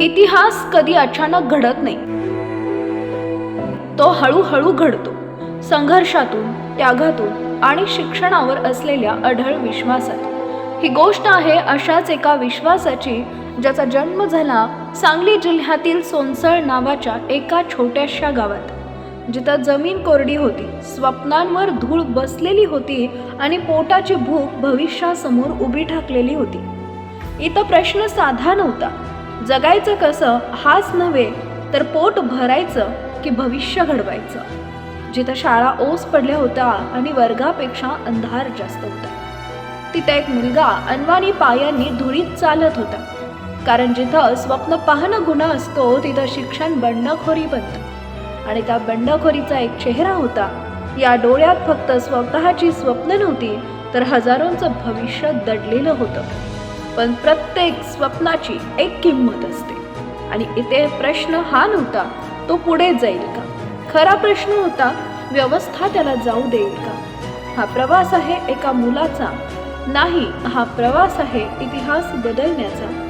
इतिहास कधी अचानक घडत नाही. तो हळूहळू घडतो. संघर्षातून त्यागातून आणि शिक्षणावर असलेल्या अढळ विश्वासात. ही गोष्ट आहे अशाच एका विश्वासाची ज्याचा जन्म झाला सांगली जिल्ह्यातील सोनसळ नावाच्या एका छोट्याशा गावात. जिथं जमीन कोरडी होती स्वप्नांवर धूळ बसलेली होती आणि पोटाची भूक भविष्यासमोर उभी ठाकलेली होती. इथं प्रश्न साधा नव्हता. जगायचं कसं हाच नव्हे तर पोट भरायचं की भविष्य घडवायचं. जिथं शाळा ओस पडल्या होत्या आणि वर्गापेक्षा अंधार जास्त होता. तिथं एक मुलगा अनवाणी पायांनी धुळीत चालत होता. कारण जिथं स्वप्न पाहणं गुन्हा असतो तिथं शिक्षण बंडखोरी बनतं. आणि त्या बंडखोरीचा एक चेहरा होता. या डोळ्यात फक्त स्वतःची स्वप्न नव्हती तर हजारोंचं भविष्य दडलेलं होतं. पण प्रत्येक स्वप्नाची एक किंमत असते. आणि इथे प्रश्न हा नव्हता तो पुढे जाईल का? खरा प्रश्न होता व्यवस्था त्याला जाऊ देईल का? हा प्रवास आहे एका मुलाचा. नाही हा प्रवास आहे इतिहास बदलण्याचा.